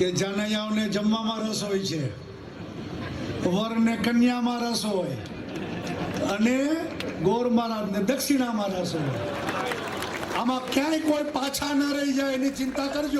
કે જાનૈયાઓને જમવામાં રસ હોય છે. વરને કન્યામાં રસ હોય. અને ગોર મહારાજને દક્ષિણામાં રસ હોય.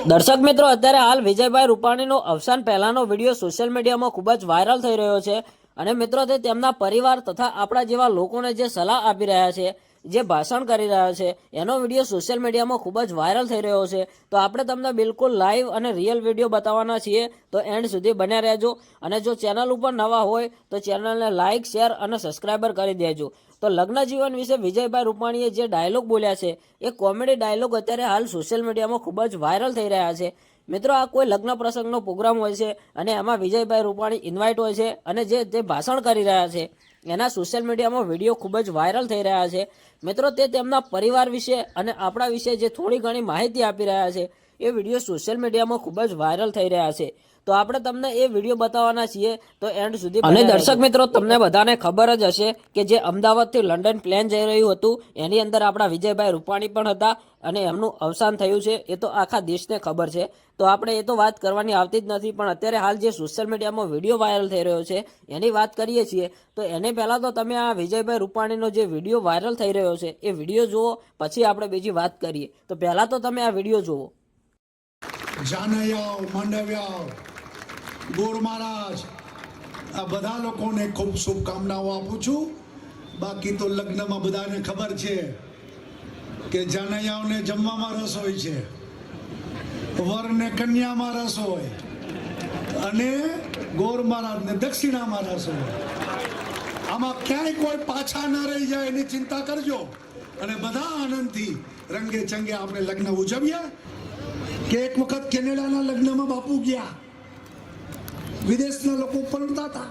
ન દર્શક મિત્રો, અત્યારે હાલ વિજયભાઈ રૂપાણીનો અવસાન પહેલાનો વીડિયો સોશિયલ મીડિયામાં ખૂબ જ વાયરલ થઈ રહ્યો છે. અને મિત્રો, તે તેમના પરિવાર તથા આપણા જેવા લોકોને જે સલાહ આપી રહ્યા છે જે ભાષણ કરી રહ્યા છે, એનો વીડિયો સોશિયલ મીડિયામાં ખૂબ જ વાયરલ થઈ રહ્યો છે. તો આપણે તમને બિલકુલ લાઈવ અને રિયલ વીડિયો બતાવવાના છીએ, તો એન્ડ સુધી બન્યા રહેજો. અને જો ચેનલ ઉપર નવા હોય, તો ચેનલને લાઇક શેર અને સબસ્ક્રાઈબર કરી દેજો. તો લગ્ન જીવન વિશે વિજયભાઈ રૂપાણીએ જે ડાયલોગ બોલ્યા છે, એ કોમેડી ડાયલોગ અત્યારે હાલ સોશિયલ મીડિયામાં ખૂબ જ વાયરલ થઈ રહ્યા છે. મિત્રો, આ કોઈ લગ્ન પ્રસંગનો પ્રોગ્રામ હોય છે અને એમાં વિજયભાઈ રૂપાણી ઇન્વાઇટ હોય છે અને જે જે ભાષણ કરી રહ્યા છે, એના સોશિયલ મીડિયામાં વીડિયો ખૂબ જ વાયરલ થઈ રહ્યા છે. મિત્રો, તે તેમના પરિવાર વિશે અને આપણા વિશે જે થોડી ઘણી માહિતી આપી રહ્યા છે, એ વીડિયો સોશિયલ મીડિયામાં ખૂબ જ વાયરલ થઈ રહ્યા છે. તો આપણે તમને એ વીડિયો બતાવવાના છીએ. તો એન્ડ સુધી અને દર્શક મિત્રો તમને બધાને ખબર જ હશે કે જે અમદાવાદથી લંડન પ્લેન જઈ રહ્યું હતું એની અંદર આપણા વિજયભાઈ રૂપાણી પણ હતા અને એમનું અવસાન થયું છે. એ તો આખા દેશને ખબર છે. તો આપણે એ તો વાત કરવાની આવતી જ નથી પણ અત્યારે હાલ જે સોશિયલ મીડિયામાં વીડિયો વાયરલ થઈ રહ્યો છે એની વાત કરીએ છીએ. તો એને પહેલાં તો તમે આ વિજયભાઈ રૂપાણીનો જે વીડિયો વાયરલ થઈ રહ્યો છે એ વીડિયો જુઓ પછી આપણે બીજી વાત કરીએ. તો પહેલાં તો તમે આ વીડિયો જુઓ. જાનૈયાઓ માંડવ્યાઓ ગોર મહારાજ, આ બધા લોકોને ખૂબ શુભકામનાઓ આપું છું. બાકી તો લગ્નમાં બધાને ખબર છે કે જાનૈયાઓને જમવામાં રસ હોય છે. વરને કન્યામાં રસ હોય. અને ગોર મહારાજને દક્ષિણામાં રસ હોય. આમાં ક્યાંય કોઈ પાછા ન રહી જાય એની ચિંતા કરજો. અને બધા આનંદથી, રંગે ચંગે આપણે લગ્ન ઉજવીએ. કે એક વખત કેનેડાના લગ્નમાં બાપુ ગયા. વિદેશના લોકો પરણતા હતા.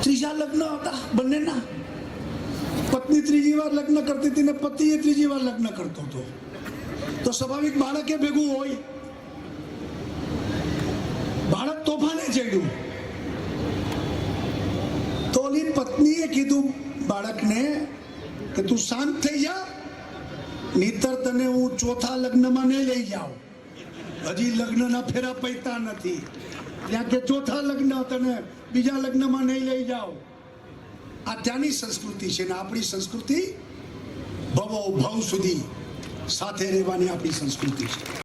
ત્રીજા લગ્ન હતા, બંનેના. પત્ની ત્રીજી વાર લગ્ન કરતી હતી ને પતિએ ત્રીજી વાર લગ્ન કરતો હતો. તો સ્વાભાવિક બાળકે ભેગું હોય. બાળક તોફાને ચડ્યું. તો ઓલી પત્નીએ કીધું, બાળકને, કે તું શાંત થઈ જા. નહીતર તને હું ચોથા લગ્નમાં નહીં લઈ જાઉં. હજી લગ્નના ફેરા પૈતા નથી. ત્યાં કે ચોથા લગ્ન તને બીજા લગ્નમાં નહીં લઈ જાઓ. આ ત્યાંની સંસ્કૃતિ છે ને આપણી સંસ્કૃતિ ભવો ભવ સુધી સાથે રહેવાની આપણી સંસ્કૃતિ છે.